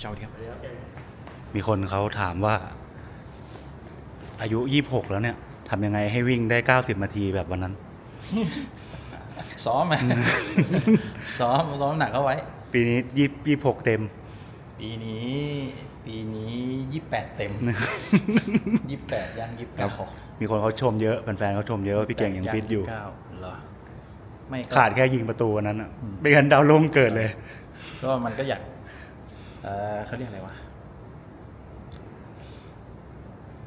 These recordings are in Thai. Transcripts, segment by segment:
เชาเทียบมีคนเขาถามว่า อายุยี่หกแล้วเนี่ยทำยังไงให้วิ่งได้เก้าสิบนาทีแบบวันนั้น ซ้อมอะซ้อมซ้อมหนักเข้าไว้ ปีนี้ยี่ยี่หกเต็ม ปีนี้ ปีนี้ยี่แปดเต็มยี่แปดย่างยี่ครัเก้าบมีคนเขาชมเยอะแฟนๆเขาชมเยอะว่าพี่เก่งยังฟิตอยู่เหรอไม่ขาดแค่ยิงประตูวันนั้นอะไม่งั้นดาวลงเกิดเลย ก็มันก็อยาก เออเขาเรียกอะไรวะ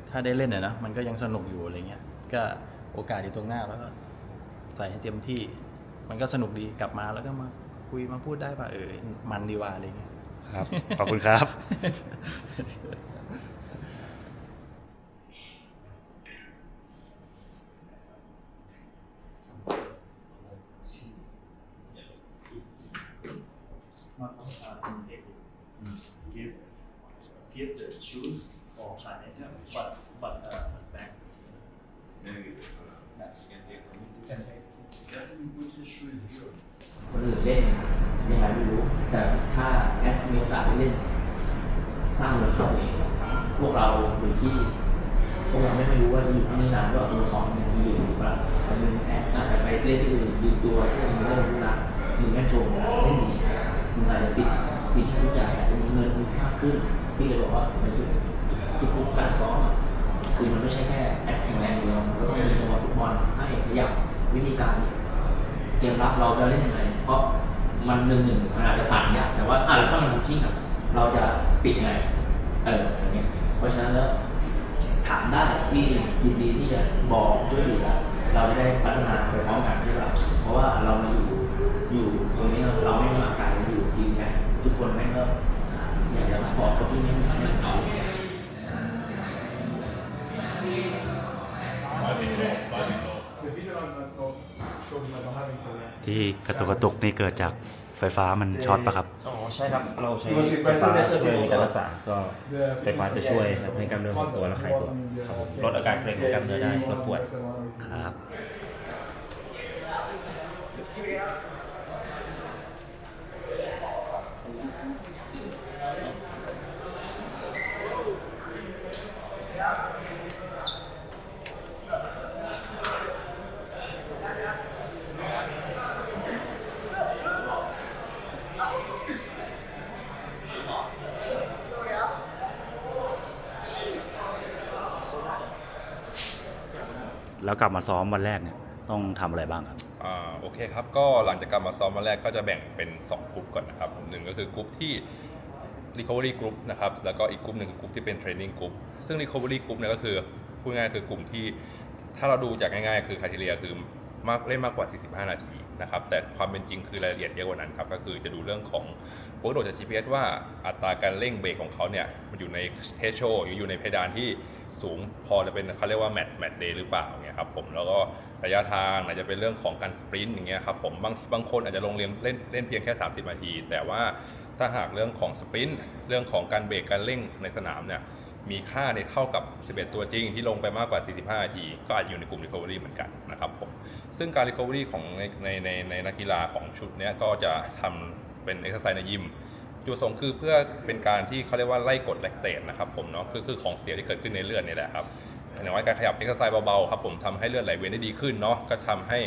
ถ้าได้เล่นเนี่ยนะ มันก็ยังสนุกอยู่อะไรเงี้ย ก็โอกาสอยู่ตรงหน้าแล้วก็ใส่ให้เต็มที่ มันก็สนุกดีกลับมาแล้วก็มาคุยมาพูดได้ป่ะเออมันดีว่าอะไรเงี้ยครับ ขอบคุณครับ for Planeta, but but uh, back. Maybe uh, you can take. You can take. Yeah, you put the shoes here. คนอื่นเล่นยังไงไม่รู้ แต่ถ้าแอดมีโอกาสได้เล่น สร้างมูลค่าเองพวกเราอยู่ที่พวกเราไม่รู้ว่าจะอยู่ที่นี่นานก็สโมสรหนึ่งที่อยู่หรือเปล่าแต่เป็นแอดอาจจะไปเล่นที่อื่นยืนตัวที่ยังไม่ได้รู้นะมึงแม่โชว์เล่นดีมึ งอาจจะติดติดทุกอย่างอาจจะมีเงินมีมากขึ้น พี่เลยบอกว่าในทุกทุกทุกการซ้อมคือมันไม่ใช่แค่แอดแข็งแรงอย่างเดียวมันก็ต้องมีจังหวะฟุตบอลให้ขยับวิธีการเกมรับเราจะเล่นยังไง เพราะมันหนึ่งหนึ่งมันอาจจะผ่านยากแต่ว่าอะแล้วถ้ามันจริงอะเราจะปิดยังไงเอออย่างเงี้ยเพราะฉะนั้นแล้วถามได้ที่ยินดีที่จะบอกช่วยเหลือเราจะได้พัฒนาไปพร้อมกันใช่ปะเพราะว่าเรามาอยู่ อยู่ตรงนี้เราไม่มาไกลอยู่ทีมเนี่ยทุกคนแม่งก็อยากจะมาบอกเขาที่ไม่มีอะไรเอาที่กระตุกกระตุกนี่เกิดจากไฟฟ้ามันช็อตปะครับ อ๋อใช่ครับ เราใช้ไฟฟ้าช่วยการรักษา ก็ไฟฟ้าจะช่วยในกล้ามเนื้อของตัวและคลายตัวครับผมลดอาการเกร็งของกล้ามเนื้อได้ลดปวดครับ แล้วกลับมาซ้อมวันแรกเนี่ยต้องทำอะไรบ้างครับอ่าโอเคครับก็หลังจากกลับมาซ้อมวันแรกก็จะแบ่งเป็น 2 กลุ่มก่อนนะครับหนึ่งก็คือกลุ่มที่ recovery group นะครับแล้วก็อีกกลุ่มหนึ่งคือกลุ่มที่เป็น training group ซึ่ง recovery group เนี่ยก็คือพูดง่ายๆคือกลุ่มที่ถ้าเราดูจากง่ายๆ คือคาทีเรียคือมากเล่นมากกว่า 45 นาที นะครับแต่ความเป็นจริงคือรายละเอียดเยอะกว่านั้นครับก็คือจะดูเรื่องของโปรโดจาก GPS ว่าอัตราการเร่งเบรกของเขาเนี่ยมันอยู่ในเทสโชอยู่ในเพดานที่สูงพอจะเป็นเขาเรียกว่าแมตแมตเดย์หรือเปล่าเนี่ยครับผมแล้วก็ระยะทางอาจจะเป็นเรื่องของการสปรินต์อย่างเงี้ยครับผมบางบางคนอาจจะลงเรียนเล่นเล่นเพียงแค่ 30 นาที แต่ว่าถ้าหากเรื่องของสปรินต์เรื่องของการเบรกการเร่งในสนามเนี่ย มีค่าในเท่ากับ 11 ตัวจริง ที่ลงไปมากกว่า 45 นาที ก็อาจอยู่ในกลุ่ม Recovery เหมือนกันนะครับผม ซึ่งการ Recovery ของในในในในนักกีฬาของชุดเนี้ยก็จะทำเป็น Exercise ในยิม จุดประสงค์คือเพื่อเป็นการที่เขาเรียกว่าไล่กดแลคเตตนะครับผมเนาะคือคือของเสียที่เกิดขึ้นในเลือดนี่แหละครับอย่างว่าการขยับ Exercise เบาๆครับผมทำให้เลือดไหลเวียนได้ดีขึ้นเนาะก็ทำให้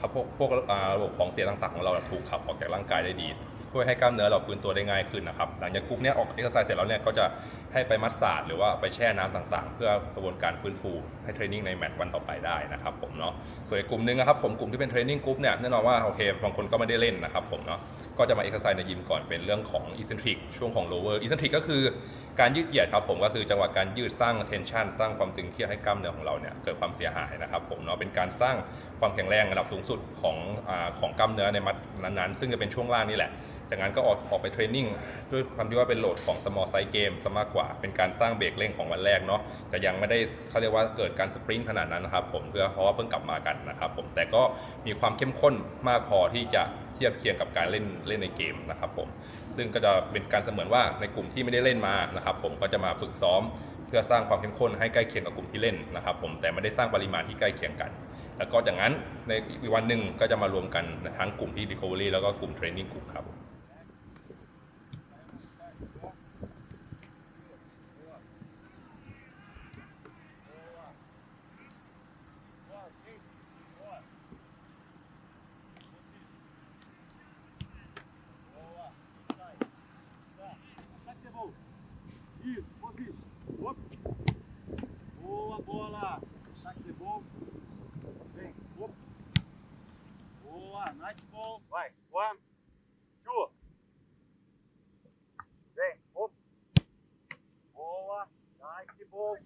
ครับพวกพวกระบบของเสียต่างๆของเราถูกขับออกจากร่างกายได้ดี ช่วยให้กล้ามเนื้อเราฟื้นตัวได้ง่ายขึ้นนะครับ หลังจากกรุ๊ปเนี้ยออกเอ็กซ์ไซส์เสร็จแล้วเนี่ยก็จะให้ไปมัดสาดหรือว่าไปแช่น้ำต่างๆ เพื่อกระบวนการฟื้นฟูให้เทรนนิ่งในแมตช์วันต่อไปได้นะครับผมเนาะส่วนอีกกลุ่มหนึงนะครับผมกลุ่มที่เป็นเทรนนิ่งกรุ๊ปเนี่ยแน่นอนว่าโอเคบางคนก็ไม่ได้เล่นนะครับผมเนาะก็จะมาเอ็กซ์ไซส์ในยิมก่อนเป็นเรื่องของอีเซนทริกช่วงของโลเวอร์อีเซนทริกก็คือ การยืดเหยียดครับผมก็คือจังหวะการยืดสร้าง tension สร้างความตึงเครียดให้กล้ามเนื้อของเราเนี่ยเกิดความเสียหายนะครับผมเนาะเป็นการสร้างความแข็งแรงระดับสูงสุดของอของกล้ามเนื้อในมัดนั้นๆ ซึ่งจะเป็นช่วงล่างนี่แหละ จากนั้นก็ออกออกไปเทรนนิ่งด้วยความที่ว่าเป็นโหลดของ small size game ซะมากกว่า เป็นการสร้างเบรกเร่งของวันแรกเนาะแต่ยังไม่ได้เขาเรียกว่าเกิดการสปรินต์ขนาดนั้นนะครับผมเพื่อเพราะว่าเพิ่งกลับมากันนะครับผมแต่ก็มีความเข้มข้นมากพอที่จะ ทียบเคียงกับการเล่นเล่นในเกมนะครับผมซึ่งก็จะเป็นการเสมือนว่าในกลุ่มที่ไม่ได้เล่นมานะครับผมก็จะมาฝึกซ้อมเพื่อสร้างความเข้มข้นให้ใกล้เคียงกับกลุ่มที่เล่นนะครับผมแต่ไม่ได้สร้างปริมาณที่ใกล้เคียงกัน แล้วก็จากนั้นในอีกวันหนึ่งก็จะมารวมกันทั้งกลุ่มที่ recovery แล้วก็กลุ่ม training group ครับ Boa. Ataque de bom. Vem, op. Boa, nice ball. Vai, one, two. Vem, op. Boa, nice ball.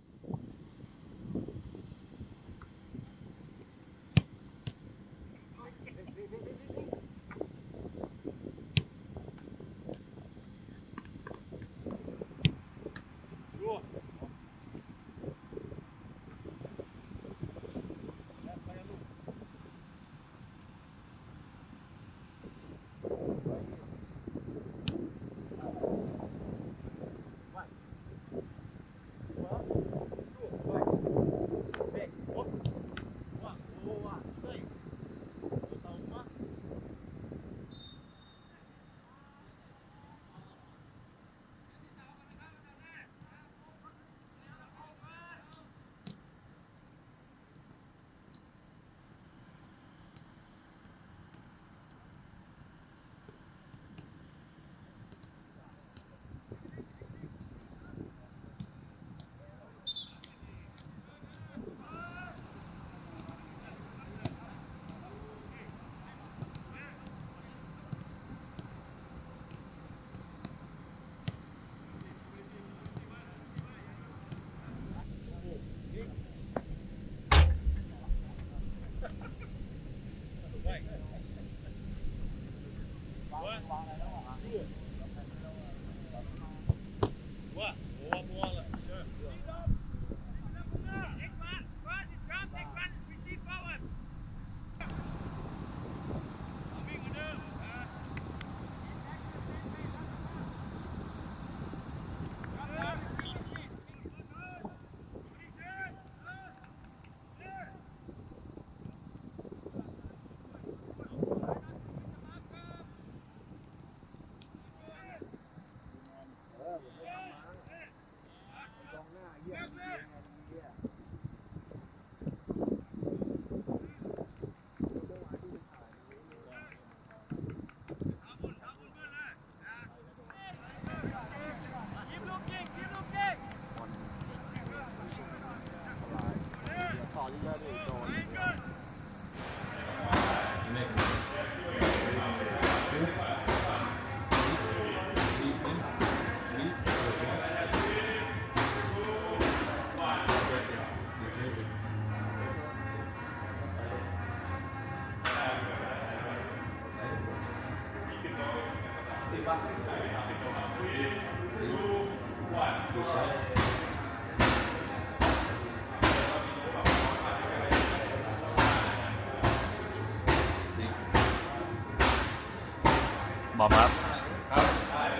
บอมครับ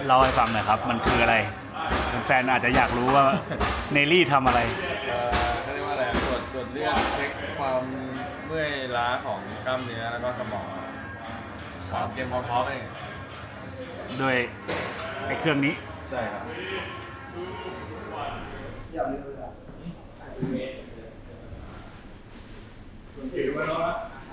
เล่าให้ฟังหน่อยครับ มันคืออะไร แฟนๆอาจจะอยากรู้ว่า เนลลี่ทำอะไร เอ่อเขาเรียกว่าอะไรตรวจตรวจเลือดเช็คความเมื่อยล้าของกล้ามเนื้อแล้วก็สมองครับเตรียมความพร้อมเองด้วยไอ้เครื่องนี้ ใช่ครับ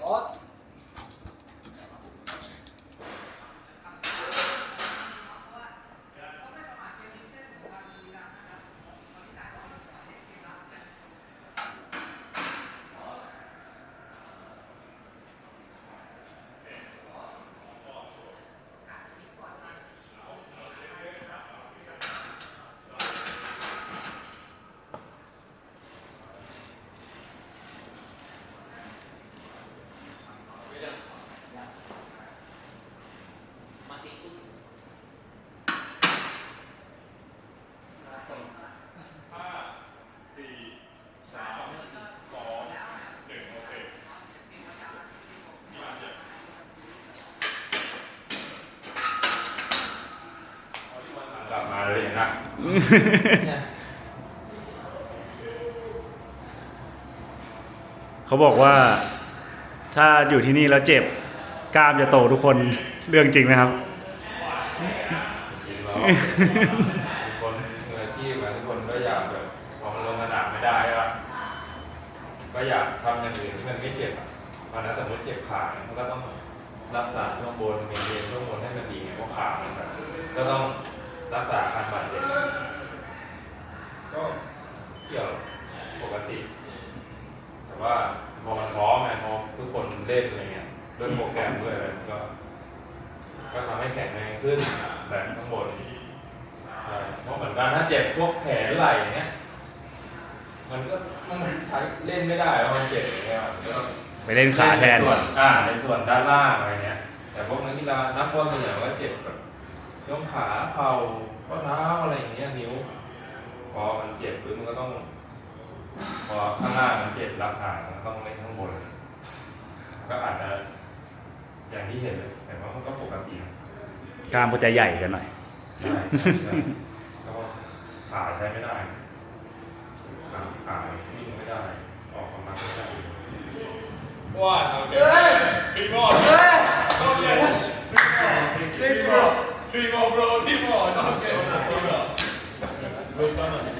Boa. เลยอย่างนั้น เขาบอกว่า ถ้าอยู่ที่นี่แล้วเจ็บกล้ามจะโตทุกคนเรื่องจริงไหมครับจริงแล้วทุกคนมืออาชีพอะทุกคนก็อยากแบบพอมันลงสนามไม่ได้อะก็อยากทำอย่างอื่นที่มันไม่เจ็บอะวันนั้นสมมติเจ็บขาเนี่ยมันก็ต้องรักษาช่วงบนเมนเทนช่วงบนให้มันดีไงเพราะขามันแบบก็ต้อง รักษาการบาดเจ็บก็เกี่ยวปกติ แต่ว่าพอมันพร้อมไงพอทุกคนเล่นอะไรเงี้ยด้วยโปรแกรมด้วยอะไรมันก็ ก็ทำให้แข็งแรงขึ้นแบบข้างบนใช่เพราะเหมือนกันถ้าเจ็บพวกแขนไหล่เนี้ยมันก็มันใช้เล่นไม่ได้แล้วมันเจ็บอย่างเงี้ยมันก็ต้องไปเล่นขาแทนใส่วนอ่าในส่วนด้านล่างอะไรเงี้ยแต่พวกนักกีฬานักบอลส่วนใหญ่ก็เจ็บแบบ ยกขาเข่าข้อเท้าอะไรอย่างเงี้ยนิ้ว พอมันเจ็บปุ๊บมันก็ต้อง พอข้างล่างมันเจ็บราคามันก็ต้องเล่นข้างบน ก็อาจจะอย่างที่เห็นเลยแต่ว่ามันก็ปกตินะกล้ามก็จะใหญ่กันหน่อย ใช่ใช่ใช่ก็ขาใช้ไม่ได้ ขาขาวิ่งไม่ได้ ออกกำลังไม่ได้ว้าวโอเคทีมอลโอเค ทีมอลทีมอล bro ทีมอล